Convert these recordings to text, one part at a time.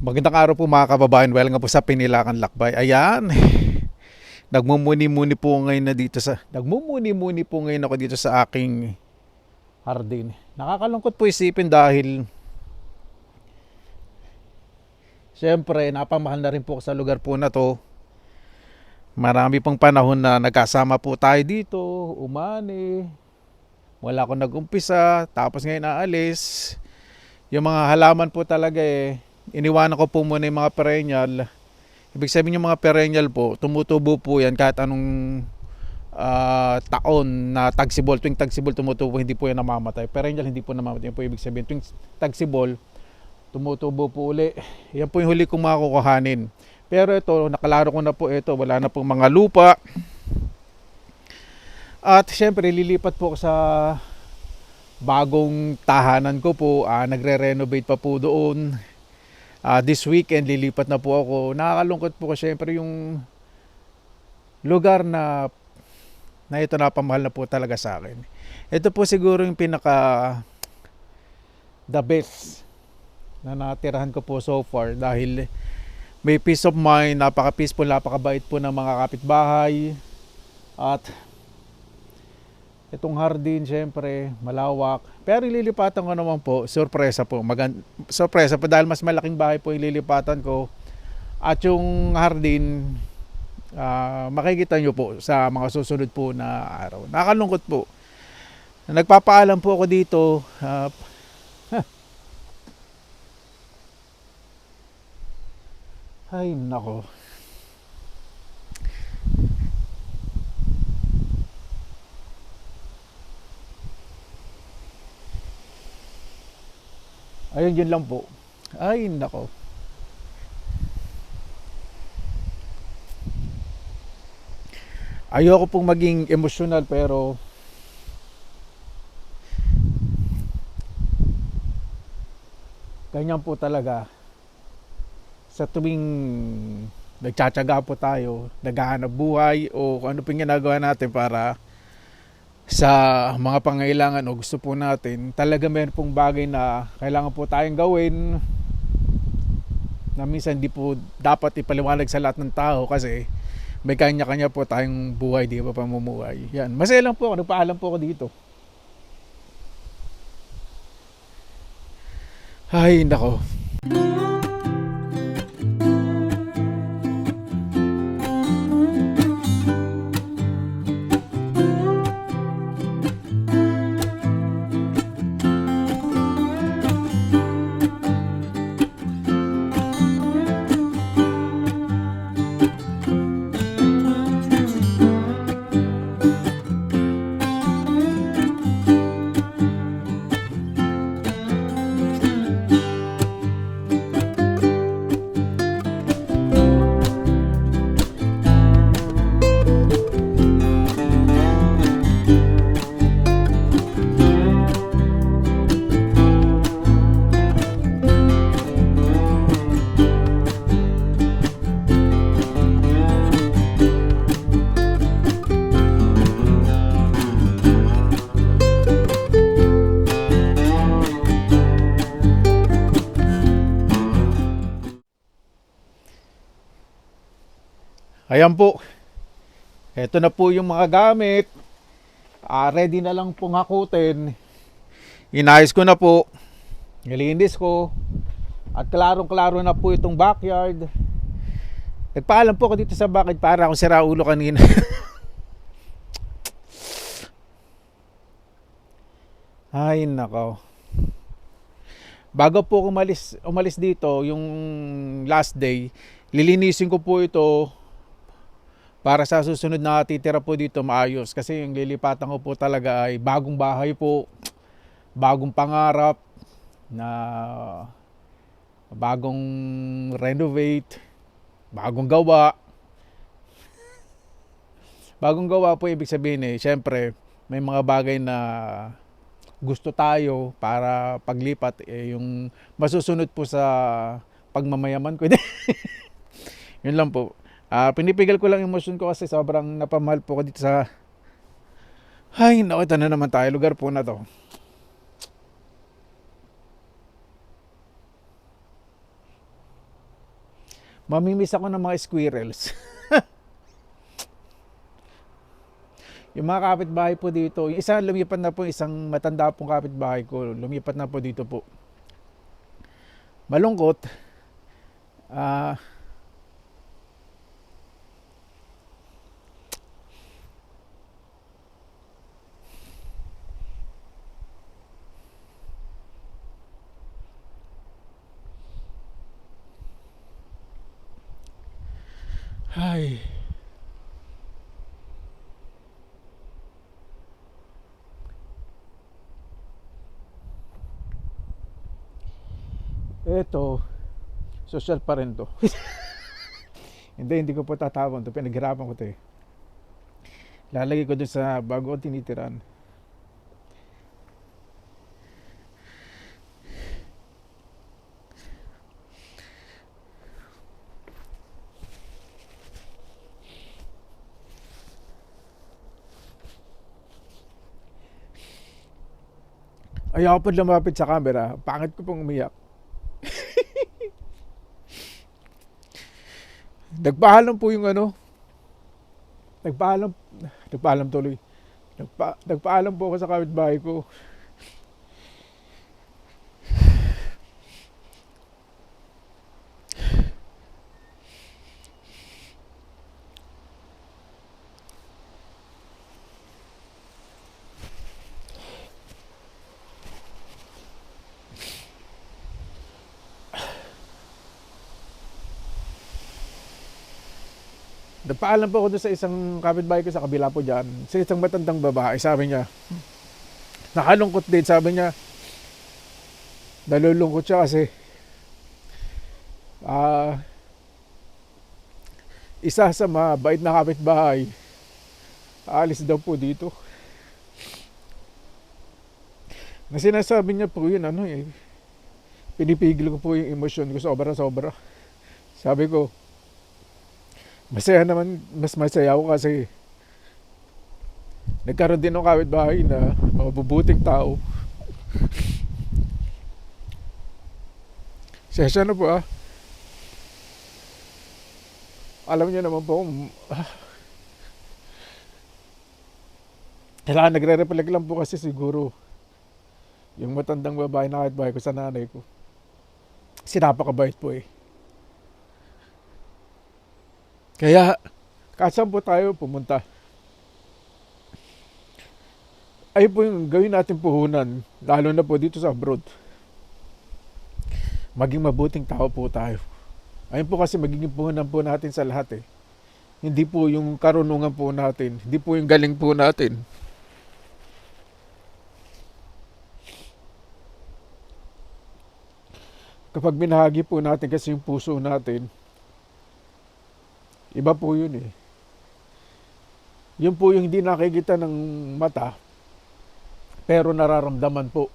Magandang araw po mga kababayan. Well nga po sa Pinilakan Lakbay. Ayan. Nagmumuni-muni po ngayon na dito sa Nagmumuni-muni po ngayon ako dito sa aking hardin. Nakakalungkot po isipin dahil Siyempre, napamahal na rin po sa lugar po na to. Marami pong panahon na nagkasama po tayo dito, umani. Wala akong nag-umpisa, tapos ngayon naalis. Yung mga halaman po talaga eh, iniwanan ko po muna yung mga perennial. Ibig sabihin yung mga perennial po, tumutubo po yan kahit anong ah, taon na tagsibol. Tuwing tagsibol tumutubo, hindi po yan namamatay. Perennial hindi po namamatay. Yan po ibig sabihin. Tuwing tagsibol, tumutubo po uli. Yan po yung huli kong makukuhanin. Pero ito, nakalaro ko na po ito. Wala na pong mga lupa. At syempre, lilipat po sa bagong tahanan ko po. Ah, nagre-renovate pa po doon. Ah, this weekend, lilipat na po ako. Nakakalungkot po ko syempre yung lugar na na ito napamahal na po talaga sa akin. Ito po siguro yung pinaka the best na natirahan ko po so far dahil may peace of mind, napaka-peaceful, napakabait po ng mga kapitbahay at itong hardin syempre malawak. Pero ililipatan ko naman po sorpresa po Magan sorpresa po dahil mas malaking bahay po ililipatan ko. At yung hardin ah, makikita nyo po sa mga susunod po na araw. Nakakalungkot po. Nagpapaalam po ako dito ah, Ay, nako. Ayun, yun lang po. Ay, nako. Ayoko pong maging emosyonal pero ganyan po talaga sa tuwing nagtsatsaga po tayo, naghahanap buhay o kung ano pong ginagawa natin para sa mga pangailangan o gusto po natin, talaga meron pong bagay na kailangan po tayong gawin na minsan di po dapat ipaliwanag sa lahat ng tao kasi may kanya-kanya po tayong buhay, di ba pamumuhay. Yan, masaya lang po ako, nagpaalam po ako dito. Ay, nako. Ayan po. Ito na po yung mga gamit. Ah, ready na lang pong hakutin. Inayos ko na po. Nilinis ko. At klarong-klaro na po itong backyard. Nagpaalam po ako dito sa backyard para akong sira ulo kanina. Ay, nakaw. Bago po umalis, umalis dito, yung last day, lilinisin ko po ito para sa susunod na titira po dito maayos. Kasi yung lilipatan ko po talaga ay bagong bahay po bagong pangarap na bagong renovate bagong gawa. Bagong gawa po ibig sabihin eh syempre may mga bagay na gusto tayo para paglipat eh, yung masusunod po sa pagmamayaman ko. Yun lang po Ah, pinipigil ko lang emosyon ko kasi sobrang napamahal po ko dito sa Ay, naku, ito na naman tayo. Lugar po na to. mamimiss ako ng mga squirrels. yung mga kapitbahay po dito, yung isa lumipat na po, isang matanda pong kapitbahay ko, lumipat na po dito po. Malungkot. Ah, ay. Eto, social pa rin to. hindi, hindi ko po tatawon to. Pinaghirapan ko to eh. Lalagay ko dun sa bago tinitiran. Ayaw po lumapit sa camera. Pangit ko pong umiyak. Nagpaalam po yung ano. Nagpaalam. Nagpaalam tuloy. Nagpa, nagpaalam po ako sa kapitbahay ko. Nagpaalam po ako doon sa isang kapitbahay ko sa kabila po dyan. Sa isang matandang babae, sabi niya. Nakalungkot din, sabi niya. Nalulungkot siya kasi ah isa sa mabait na kapitbahay aalis daw po dito. Na sinasabi niya po yun, ano eh, pinipigil ko po yung emosyon ko sobra sobra. Sabi ko, Masaya naman, mas masaya ako kasi nagkaroon din ng kapitbahay na mabubuting tao. Sesya na po ah. Alam niyo naman po, mm, ah, kailangan nagre-reflect lang po kasi siguro yung matandang babae na kapitbahay ko sa nanay ko. Sinapakabait po eh. Kaya, kasan po tayo pumunta? Ay po yung gawin natin puhunan, lalo na po dito sa abroad. Maging mabuting tao po tayo. Ayun po kasi magiging puhunan po natin sa lahat eh. Hindi po yung karunungan po natin, hindi po yung galing po natin. Kapag binahagi po natin kasi yung puso natin, Iba po yun eh. Yun po yung hindi nakikita ng mata, pero nararamdaman po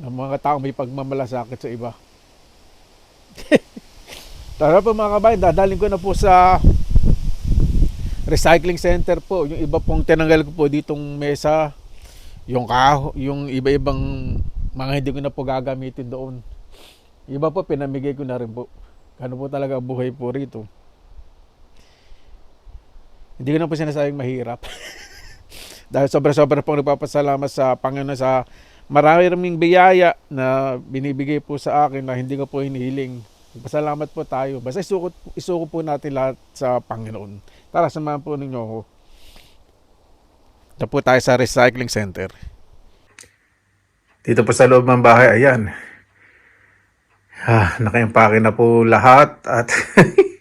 ng mga taong may pagmamalasakit sa iba. Tara po mga kabayan, dadaling ko na po sa recycling center po. Yung iba pong tinanggal ko po ditong mesa, yung kaho, yung iba-ibang mga hindi ko na po gagamitin doon. Iba po pinamigay ko na rin po. Ano po talaga buhay po rito. Hindi ko na po sinasabing mahirap. Dahil sobra-sobra pong nagpapasalamat sa Panginoon sa marami raming biyaya na binibigay po sa akin na hindi ko po hinihiling. Pasalamat po tayo. Basta isuko, isuko po natin lahat sa Panginoon. Tara, samahan po ninyo ako. Ito po tayo sa recycling center. Dito po sa loob ng bahay, ayan. Ah, nakaimpake na po lahat at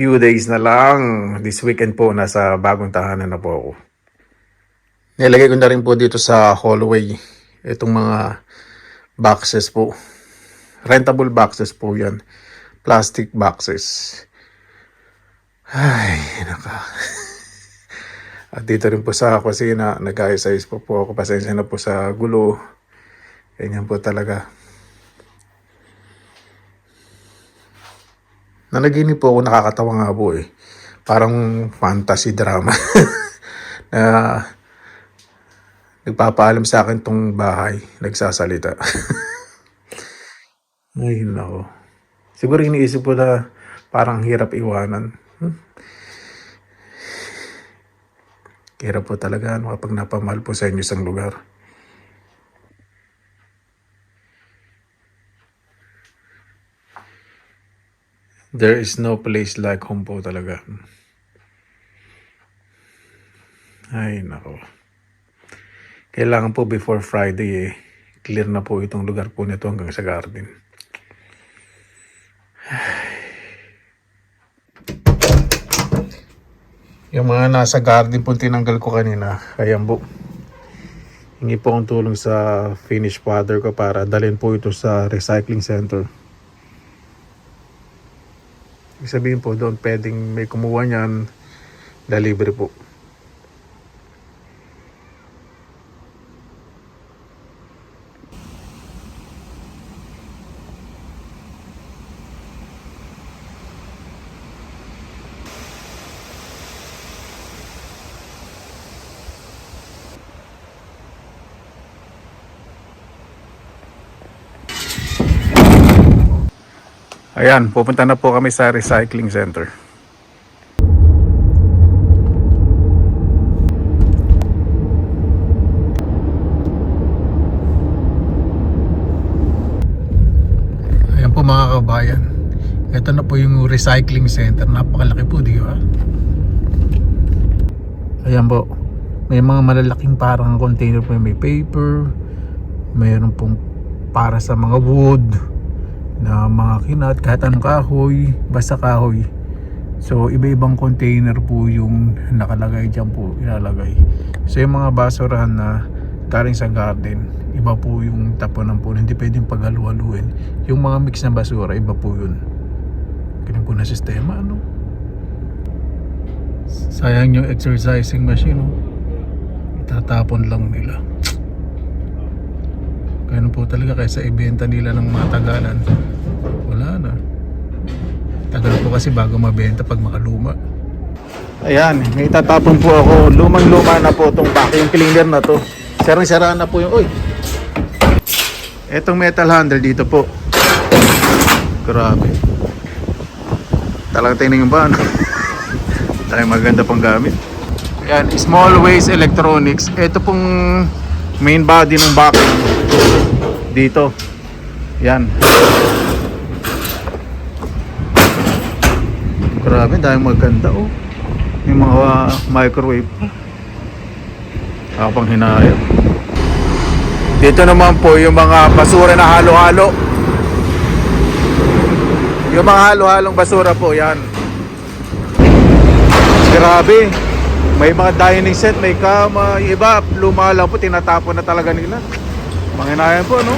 few days na lang. This weekend po, nasa bagong tahanan na po ako. Nilagay ko na rin po dito sa hallway itong mga boxes po. Rentable boxes po yan. Plastic boxes. Ay, naka. At dito rin po sa kusina, nag-ayos-ayos po po ako. Pasensya na po sa gulo. Ganyan po talaga. Nanaginip po ako nakakatawa nga po eh. Parang fantasy drama. na nagpapaalam sa akin tong bahay. Nagsasalita. Ay, nako. Siguro iniisip ko na parang hirap iwanan. Hmm? Hirap po talaga ano, kapag napamahal po sa inyo isang lugar. There is no place like home po talaga. Ay, nako. Kailangan po before Friday eh, clear na po itong lugar po nito hanggang sa garden. Yung mga nasa garden po tinanggal ko kanina. Ayan po. Hingi po akong tulong sa finish father ko para dalhin po ito sa recycling center. Ibig sabihin po doon pwedeng may kumuha niyan delivery po. Ayan, pupunta na po kami sa recycling center. Ayan po mga kabayan. Ito na po yung recycling center. Napakalaki po, di ba? Ayan po. May mga malalaking parang container po. May paper. Mayroon pong para sa mga wood na mga kinat, kahit anong kahoy, basta kahoy. So, iba-ibang container po yung nakalagay dyan po, ilalagay. So, yung mga basurahan na galing sa garden, iba po yung tapunan po, hindi pwedeng paghalu-haluin. Yung mga mix na basura, iba po yun. Ganun po na sistema, ano? Sayang yung exercising machine, oh. Itatapon lang nila. Ganun po talaga kaysa ibenta nila ng matagalan. Wala na. Tagal po kasi bago mabenta pag makaluma. Ayan, may tatapon po ako. Lumang-luma na po itong vacuum cleaner na to. Sarang-saraan na po yung... Uy! Etong metal handle dito po. Grabe. Talagang tingnan yung ba? Ano? Maganda pang gamit. Ayan, small waste electronics. Ito pong main body ng vacuum dito. Yan. Grabe, dahil maganda oh. May mga microwave pa. Kapang hinayang. Dito naman po yung mga basura na halo-halo. Yung mga halo-halong basura po, yan. Grabe. May mga dining set, may kama, iba, luma lang po, tinatapon na talaga nila. Manginayan po, no?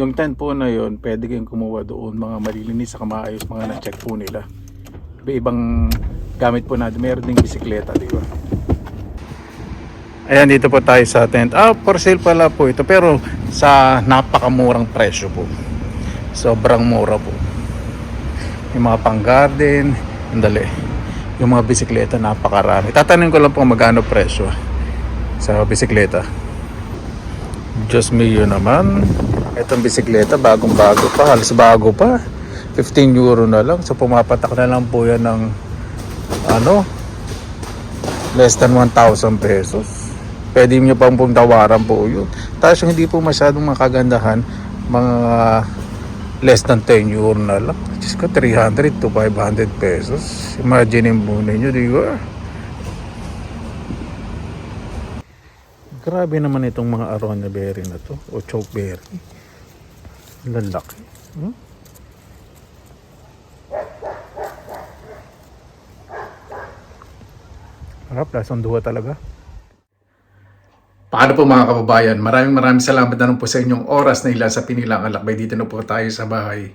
Yung tent po na yon pwede kayong kumuha doon, mga malilinis sa maayos, mga na-check po nila. Iba ibang gamit po natin, meron ding bisikleta, di ba? Ayan, dito po tayo sa tent. Ah, for sale pala po ito, pero sa napakamurang presyo po. Sobrang mura po. Yung mga pang garden, andali. Yung mga bisikleta, napakarami. Tatanungin ko lang po magkano presyo sa bisikleta. Just me yun naman. Itong bisikleta, bagong bago pa. Halos bago pa. 15 euro na lang. So pumapatak na lang po yan ng ano, less than 1,000 pesos. Pwede nyo pang pong tawaran po yun. Tapos yung hindi po masyadong makagandahan, mga less than 10 euro na lang. Diyos ko, 300 to 500 pesos. Imagine mo ninyo, di ba? Grabe naman itong mga aronia berry na to, o chokeberry. Lalaki. Hmm? Harap, lasang duwa talaga. Paano po mga kababayan? Maraming maraming salamat na po sa inyong oras na ila sa pinilang alakbay. Dito na po tayo sa bahay.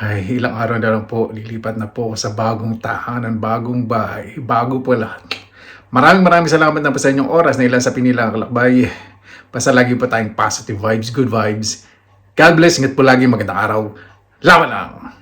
Ay, ilang araw na lang po, lilipat na po sa bagong tahanan, bagong bahay, bago po lahat. Maraming maraming salamat na po sa inyong oras na ilan sa pinilang alakbay. Basta lagi po tayong positive vibes, good vibes. God bless, ingat po lagi, magandang araw. Laban lang!